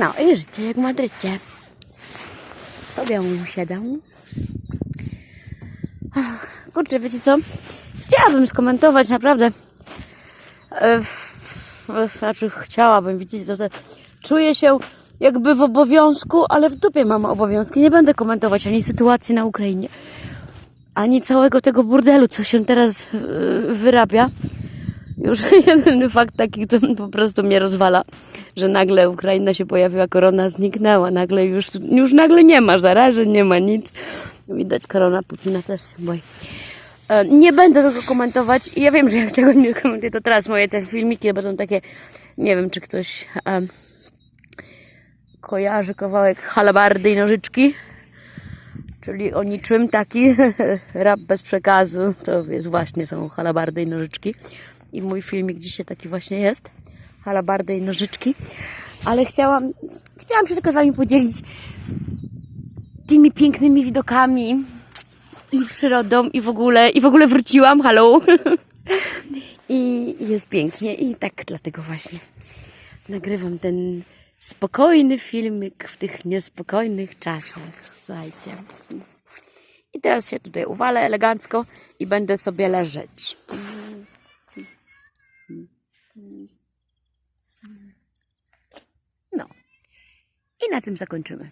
No i życie jak w Madrycie. Sobie siedzę. Kurczę, wiecie co? Chciałabym skomentować naprawdę. E, Znaczy, chciałabym, widzicie, to te, czuję się jakby w obowiązku, ale w dupie mam obowiązki. Nie będę komentować ani sytuacji na Ukrainie, ani całego tego burdelu, co się teraz e, wyrabia. Już jedyny fakt taki, to po prostu mnie rozwala, że nagle Ukraina się pojawiła, korona zniknęła, nagle już, już nagle nie ma zarażeń, nie ma nic. Widać, korona Putina też się boi. E, Nie będę tego komentować ja wiem, że jak tego nie komentuję, to teraz moje te filmiki będą takie, nie wiem, czy ktoś em, kojarzy kawałek halabardy i nożyczki, czyli o niczym taki rap bez przekazu, to jest właśnie są halabardy i nożyczki i mój filmik dzisiaj taki właśnie jest, halabardy i nożyczki, ale chciałam, chciałam się tylko z Wami podzielić tymi pięknymi widokami i przyrodą i w ogóle, i w ogóle wróciłam, halo. I jest pięknie i tak dlatego właśnie nagrywam ten spokojny filmik w tych niespokojnych czasach. Słuchajcie. I teraz się tutaj uwalę elegancko i będę sobie leżeć. No. I na tym zakończymy.